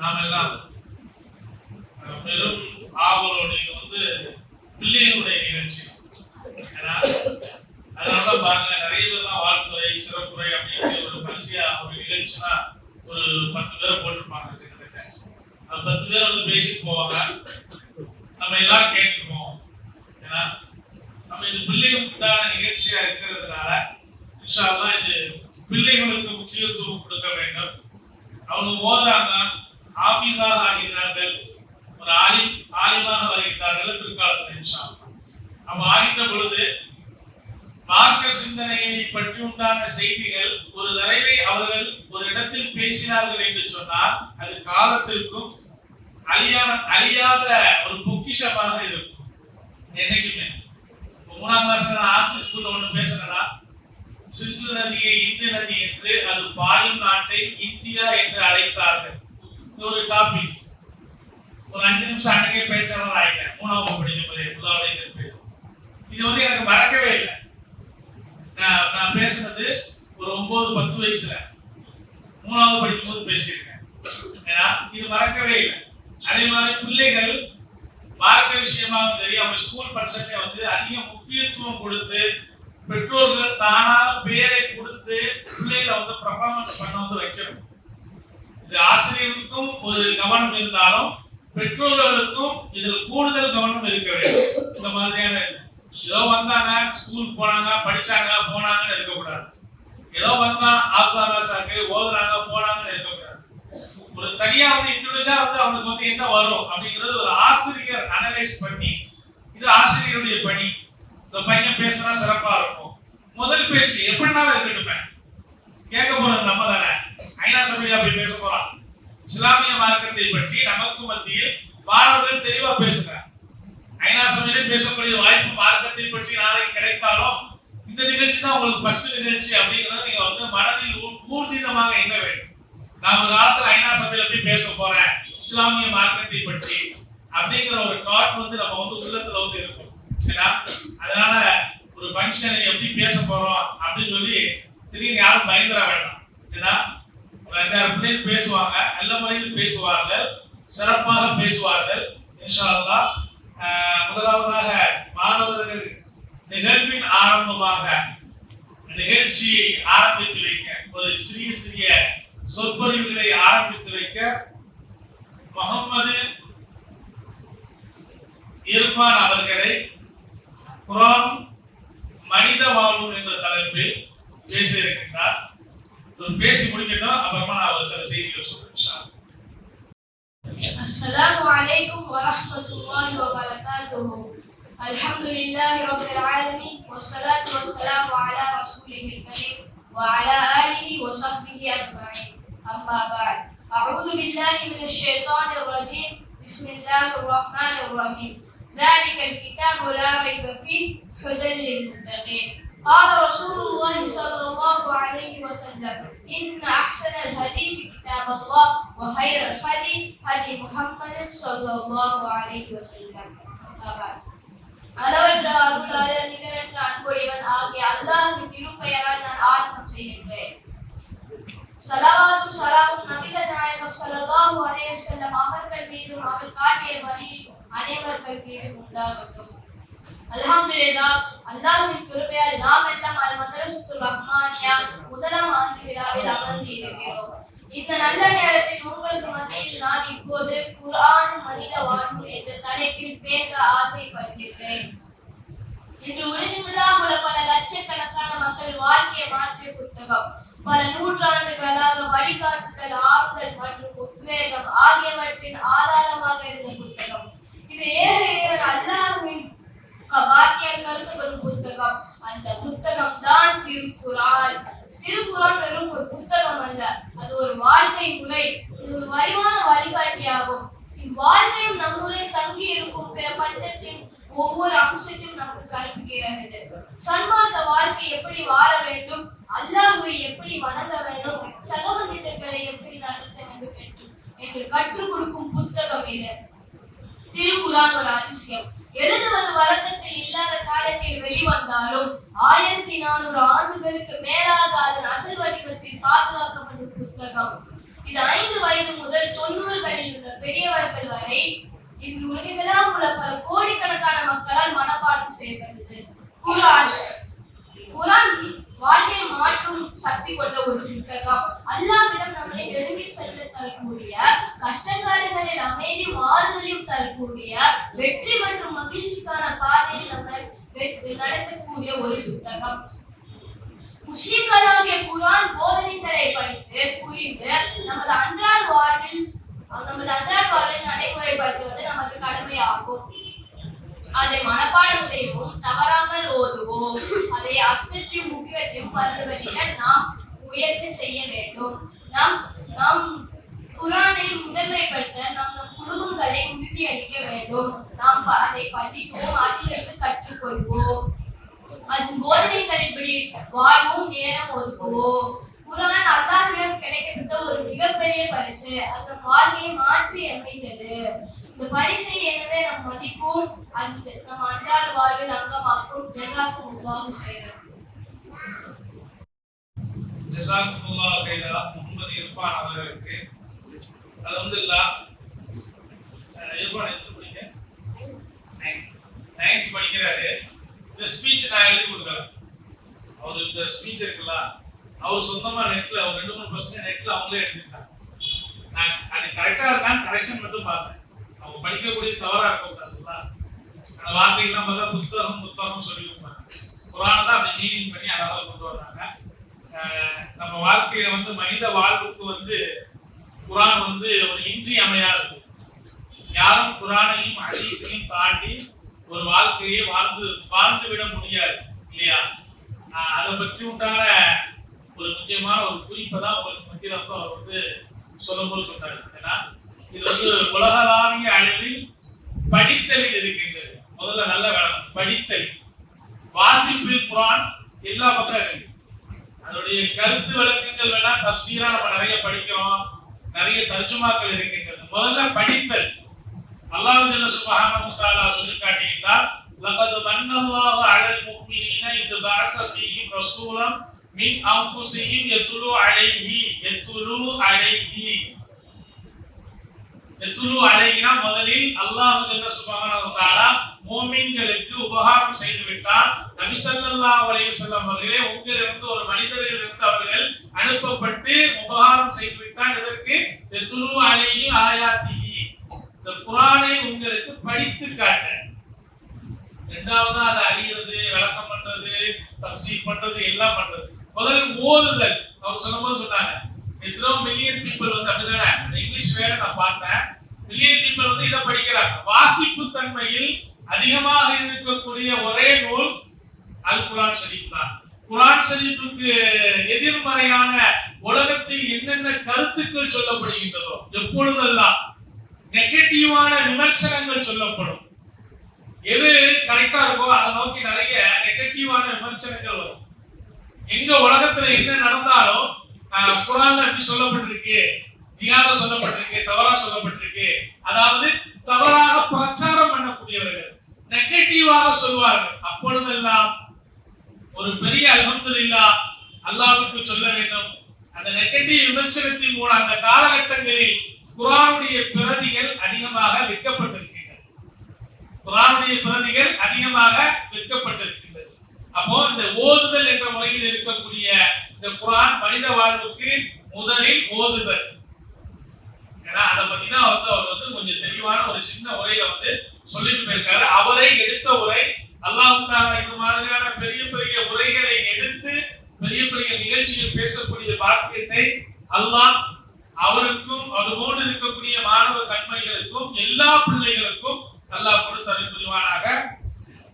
நாம் எல்லாம் பெரும் ஆவலோடு இது வந்து பிள்ளைகளுடைய நிகழ்ச்சி. ஏன்னா அதனாலதான் பாருங்க நிறைய பேர்லாம் வாழ்த்துறை சிறப்புரை அப்படின்னு ஒரு பரிசையா ஒரு நிகழ்ச்சினா ஒரு பத்து பேரை போட்டிருப்பாங்க கிட்டத்தட்ட. அந்த பத்து பேர் வந்து பேசிட்டு போவாங்க. நம்ம எல்லாம் கேட்டுக்குவோம். ஏன்னா நம்ம இது பிள்ளைகளுக்கு உண்டான நிகழ்ச்சியா இருக்கிறதுனால இன்ஷா இது பிள்ளைகளுக்கு முக்கியத்துவம் கொடுக்க வேண்டும். அவங்க ஓதுறாங்க ஆபீஸாக ஆகிறார்கள் ஒரு ஆலி ஆலிமாக வருகின்றார்கள் பிற்காலத்தில் இன்ஷா அல்லாஹ். அப்ப ஆகின்ற பொழுது மார்க்க சிந்தனையை பற்றி உண்டான செய்திகள் ஒரு தடவை அவர்கள் ஒரு இடத்தில் பேசினார்கள் என்று சொன்னால் அது காலத்திற்கும் அழியாத அழியாத ஒரு பொக்கிஷமாக இருக்கும். என்னைக்குமே. மூணாம் கிளாஸ்ல நான் ஸ்கூல்ல ஒண்ணு பேசுறேன்னா சிந்து நதியை இந்து நதி என்று அது பாயும் நாட்டை இந்தியா என்று அழைத்தார்கள். ஒரு டாபிக் ஒரு அஞ்சு நிமிஷம் அன்னைக்கே பேச்சாளர் ஆயிட்டேன் மூணாவது படிக்கும் போது முதலாவது இது இது வந்து எனக்கு மறக்கவே இல்லை நான் நான் பேசுனது ஒரு ஒன்பது பத்து வயசுல மூணாவது படிக்கும் போது பேசியிருக்கேன் ஏன்னா இது மறக்கவே இல்லை அதே மாதிரி பிள்ளைகள் மார்க்க விஷயமாக தெரியும் அவங்க ஸ்கூல் பட்சத்தை வந்து அதிக முக்கியத்துவம் கொடுத்து பெற்றோர்கள் தானாக பேரை கொடுத்து பிள்ளைகளை வந்து பர்ஃபார்மன்ஸ் பண்ண வந்து வைக்கணும் இது ஆசிரியருக்கும் ஒரு கவனம் இருந்தாலும் பெற்றோர்களுக்கும் இதில் கூடுதல் கவனம் இருக்க வேண்டும். இந்த மாதிரியான ஏதோ வந்தாங்க ஸ்கூல் போனாங்க படிச்சாங்க போனாங்கன்னு இருக்கக்கூடாது. ஏதோ வந்தா ஆப்சாராசாக்கு ஓதுறாங்க போனாங்கன்னு இருக்கக்கூடாது. ஒரு தனியா வந்து இண்டிவிஜுவலா வந்து அவனுக்கு வந்து என்ன வரும் அப்படிங்கிறது ஒரு ஆசிரியர் அனலைஸ் பண்ணி இது ஆசிரியருடைய பணி. இந்த பையன் பேசினா சிறப்பா இருக்கும். முதல் பேச்சு எப்படினாலும் இருக்கட்டுமே. கேட்க போறது நம்ம தானே. ஐநா சபையா அப்படி பேச போறான். இஸ்லாமிய மார்க்கத்தை பற்றி நமக்கு மத்தியில் மாணவர்கள் தெளிவா பேசுகிறார். ஐநா சபையிலே பேசக்கூடிய வாய்ப்பு மார்க்கத்தை பற்றி நாளைக்கு கிடைத்தாலும் இந்த நிகழ்ச்சி தான் உங்களுக்கு ஃபர்ஸ்ட் நிகழ்ச்சி அப்படிங்கிறத நீங்க வந்து மனதில் ஊர்ஜிதமாக எண்ண வேண்டும். நான் ஒரு காலத்துல ஐநா சபையில போய் பேச போறேன். இஸ்லாமிய மார்க்கத்தை பற்றி அப்படிங்கிற ஒரு தாட் வந்து நம்ம வந்து உள்ளத்துல வந்து இருக்கும். ஏன்னா அதனால ஒரு ஃபங்க்ஷனை எப்படி பேச போறோம் அப்படின்னு சொல்லி திடீர்னு யாரும் பயந்துட வேண்டாம். அஞ்சாறு பிள்ளைகள் பேசுவாங்க நல்ல முறையில் பேசுவார்கள் சிறப்பாக பேசுவார்கள். இன்ஷா முதலாவதாக மாணவர்கள் நிகழ்வின் ஆரம்பமாக நிகழ்ச்சியை ஆரம்பித்து வைக்க ஒரு சிறிய சிறிய சொற்பொழிவுகளை ஆரம்பித்து வைக்க முகமது இர்பான் அவர்களை குரானும் மனித வாழ்வும் என்ற தலைப்பில் பேசியிருக்கின்றார் பேசி முடிக்கட்டும் அப்புறமா நான் ஒரு சில செய்திகள் சொல்றேன் இன்ஷா அல்லாஹ். السلام عليكم ورحمة الله وبركاته الحمد لله رب العالمين والصلاة والسلام على رسوله الكريم وعلى آله وصحبه أجمعين أما بعد أعوذ بالله من الشيطان الرجيم بسم الله الرحمن الرحيم ذلك الكتاب لا ريب فيه هدى للمتقين قال رسول الله صلى الله عليه وسلم إن أحسن الحديث كتاب الله وخير الهدي هدي محمد صلى الله عليه وسلم أما بعد அளவற்ற அருளாளர் நிகரற்ற அன்புடையவன் ஆகிய அல்லாஹ்வின் திருப்பெயரால் நான் ஆரம்பம் செய்கின்றேன் சலவாத்தும் சலாமும் நபிகள் நாயகம் ஸல்லல்லாஹு அலைஹி வஸல்லம் அவர்கள் மீதும் அவர் காட்டிய வழியில் அனைவர்கள் மீதும் உண்டாகட்டும் அல்ஹம்துலில்லாஹ் அல்லாஹ்வின் கிருபையால் நாம் எல்லாம் அல் மதரசத்துல் ரஹ்மானியா முதலாம் ஆண்டு விழாவில் அமர்ந்து இருக்கிறோம். இந்த நல்ல நேரத்தில் உங்களுக்கு மத்தியில் நான் இப்போது குரான் மனித வாழ்வு என்ற தலைப்பில் பேச ஆசைப்படுகிறேன் இன்று உறுதி உள்ள பல லட்சக்கணக்கான மக்கள் வாழ்க்கையை மாற்றிய புத்தகம். பல நூற்றாண்டுகளாக வழிகாட்டுதல் ஆறுதல் மற்றும் உத்வேகம் ஆகியவற்றின் ஆதாரமாக இருந்த புத்தகம். இது ஏக இறைவன் க- கருத்து கருதப்படும் புத்தகம். அந்த புத்தகம் தான் திருக்குறான் திருக்குறான் வெறும் ஒரு புத்தகம் அல்ல. அது ஒரு வாழ்க்கை முறை. இது ஒரு வலிவான வழிகாட்டியாகும். இவ்வாழ்க்கையும் நம்முடைய தங்கி இருக்கும் பிற பஞ்சத்தின் ஒவ்வொரு அம்சத்தையும் நமக்கு கற்பிக்கிறது. சன்மார்க்க வாழ்க்கை எப்படி வாழ வேண்டும்? அல்லாஹுவை எப்படி வணங்க வேண்டும்? சக எப்படி நடத்த வேண்டும் என்று என்று கற்றுக் கொடுக்கும் புத்தகம் இது. திருக்குறான் ஒரு அதிசயம். எழுதுவது வழக்கத்தில் இல்லாத காலத்தில் வெளிவந்தாலும் ஆயிரத்தி நானூறு ஆண்டுகளுக்கு மேலாக அதன் அசல் வடிவத்தில் பாதுகாக்கப்படும் புத்தகம். இது ஐந்து வயது முதல் தொண்ணூறுகளில் உள்ள பெரியவர்கள் வரை இன்று உலகெல்லாம் உள்ள பல கோடிக்கணக்கான மக்களால் மனப்பாடம் செய்யப்பட்டது. குரான். குரான் வாழ்க்கை மாற்றும் சக்தி கொண்ட ஒரு புத்தகம். அல்லாவிடம் நம்மளை நெருங்கி செல்ல தரக்கூடிய கஷ்டகாலங்களில் அமைதியும் ஆறுதலையும் தரக்கூடிய வெற்றி மற்றும் பாதையில் நம்மை நடத்தக்கூடிய ஒரு புத்தகம். முஸ்லிம்களாகிய குரான் போதனைகளை படித்து புரிந்து நமது அன்றாட வாழ்வில் நமது அன்றாட வாழ்வில் நடைமுறைப்படுத்துவது நமது கடமையாகும். அதை மனப்பாடம் செய்வோம் தவறாமல் ஓதுவோம். அதை அர்த்தத்தையும் முக்கியத்தையும் பிரதிபலிக்க நாம் முயற்சி செய்ய வேண்டும். நாம் நாம் குரானை முதன்மைப்படுத்த நாம் நம் குடும்பங்களை உறுதியளிக்க வேண்டும். நாம் அதை படிப்போம் அதிலிருந்து கற்றுக்கொள்வோம். அதன் போதனைகளின்படி வாழ்வும் நேரம் ஒதுக்குவோம். குரான் அல்லாஹ்விடம் கிடைக்கப்பட்ட ஒரு மிகப்பெரிய பரிசு. அது நம் வாழ்க்கையை மாற்றி அமைத்தது. இந்த பரிசை எனவே நம் மதிப்போம். அந்த நம் அன்றாட வாழ்வில் அங்கமாக்கும். ஜசாக்கும் அல்லாஹு செய்கிறோம் ஜசாக்குல்லா முகமது இர்ஃபான் அவர்களுக்கு அது வந்து இல்ல இர்ஃபான் எத்தனை படிக்க? நைன்த் படிக்கிறாரு. இந்த ஸ்பீச் நான் எழுதி கொடுக்குறேன் அவர் இந்த ஸ்பீச் இருக்குல்ல அவர் சொந்தமா நெட்ல ஒரு ரெண்டு மூணு பர்சன்ட் நெட்ல அவங்களே எடுத்துக்கிட்டாங்க. நான் அது கரெக்டா இருக்கான்னு கரெக்ஷன் மட்டும் பார்த்தேன். அவங்க படிக்கக்கூடிய தவறா இருக்கக்கூடாதுல்ல அந்த வார்த்தைகள்லாம் பார்த்தா புத்தகம் புத்தகம் சொல்லி கொடுத்தாங்க குரானை தான் அப்படி மீனிங் பண்ணி அழகாக கொண்டு வர்றாங்க. நம்ம வாழ்க்கையில வந்து மனித வாழ்வுக்கு வந்து குரான் வந்து ஒரு இன்றியமையாது யாரும் குரானையும் அதிசையும் தாண்டி ஒரு வாழ்க்கையை வாழ்ந்து வாழ்ந்து விட முடியாது இல்லையா? அதை பற்றி உண்டான ஒரு முக்கியமான ஒரு குறிப்பை தான் உங்களுக்கு மத்தியில் வந்து அவர் வந்து சொல்லும்போது சொன்னார். ஏன்னா இது வந்து உலகளாவிய அளவில் படித்தலில் இருக்கின்றது. முதல்ல நல்ல வேணும் படித்தல். வாசிப்பு குரான் எல்லா பக்கம் இருக்கு. அதனுடைய கருத்து விளக்கங்கள் வேணா தப்சீரா நம்ம நிறைய படிக்கிறோம். நிறைய தர்ஜுமாக்கள் இருக்கின்றது. முதல்ல படித்தல். அல்லாஹ் ஜல்ல சுப்ஹானஹு தஆலா சொல்லி காட்டியிருந்தார் லகத் மன்னல்லாஹு அலல் முஃமினீன இத் பஅஸ ஃபீஹிம் ரசூலம் மின் அன்ஃபுஸிஹிம் யத்லு அலைஹி. யத்லு அலைஹி. யத்லு அலைஹினா முதலில் அல்லாஹ் ஜல்ல சுப்ஹானஹு தஆலா மூமின்களுக்கு உபகாரம் செய்து விட்டான் நபி ஸல்லல்லாஹு அலைஹி வஸல்லம் அவர்களே உங்களிலிருந்து ஒரு மனிதரிலிருந்து அவர்கள் அனுப்பப்பட்டு உபகாரம் செய்து விட்டான் இதற்கு யத்லு அலைஹி ஆயாத்திஹி. இந்த குரானை உங்களுக்கு படித்து காட்ட. ரெண்டாவது அதை அறியறது விளக்கம் பண்றது தப்சி பண்றது எல்லாம் பண்றது. முதல்ல ஓதுதல். அவங்க சொல்லும்போது சொன்னாங்க எத்தனோ மில்லியன் பீப்புள் வந்து அப்படிதானே? அந்த இங்கிலீஷ் வேற நான் பார்த்தேன். மில்லியன் பீப்புள் வந்து இதை படிக்கிறாங்க. வாசிப்பு தன்மையில் அதிகமாக இருக்கக்கூடிய ஒரே நூல் அல் குரான் ஷரீப் தான். குரான் ஷரீஃபுக்கு எதிர்மறையான உலகத்தில் என்னென்ன கருத்துக்கள் சொல்லப்படுகின்றதோ எப்பொழுதெல்லாம் நெகட்டிவான விமர்சனங்கள் சொல்லப்படும் எது கரெக்டா இருக்கோ அதை நோக்கி நிறைய நெகட்டிவான விமர்சனங்கள் வரும். எங்க உலகத்துல என்ன நடந்தாலும் ஆஹ், குரான்ல எப்படி சொல்லப்பட்டிருக்கு தியாக சொல்லப்பட்டிருக்கு தவறா சொல்லப்பட்டிருக்கு. அதாவது தவறாக பிரச்சாரம் பண்ணக்கூடியவர்கள் நெகட்டிவாக சொல்வார்கள். அப்பொழுதெல்லாம் ஒரு பெரிய அலமது இல்லா அல்லாவுக்கு சொல்ல வேண்டும். அந்த நெகட்டிவ் விமர்சனத்தின் மூலம் அந்த காலகட்டங்களில் குரானுடைய பிரதிகள் அதிகமாக விற்கப்பட்டிருக்கின்றன குரானுடைய பிரதிகள் அதிகமாக விற்கப்பட்டிருக்கின்றது. அப்போ இந்த ஓதுதல் என்ற முறையில் இருக்கக்கூடிய இந்த குரான் மனித வாழ்வுக்கு முதலில் ஓதுதல். ஏன்னா அதை பத்தி தான் வந்து அவர் வந்து கொஞ்சம் தெளிவான ஒரு சின்ன உரையில வந்து சொல்லிட்டு போயிருக்காரு. அவரை எடுத்த உரை அல்லாஹ் தாலா இது மாதிரியான பெரிய பெரிய நிகழ்ச்சியில் பேசக்கூடிய பாக்கியத்தை அல்லாஹ் அவருக்கும் அதுபோன்று இருக்கக்கூடிய மாணவ கண்மணிகளுக்கும் எல்லா பிள்ளைகளுக்கும் அல்லாஹ் கொடுத்து அறிவுரிவானாக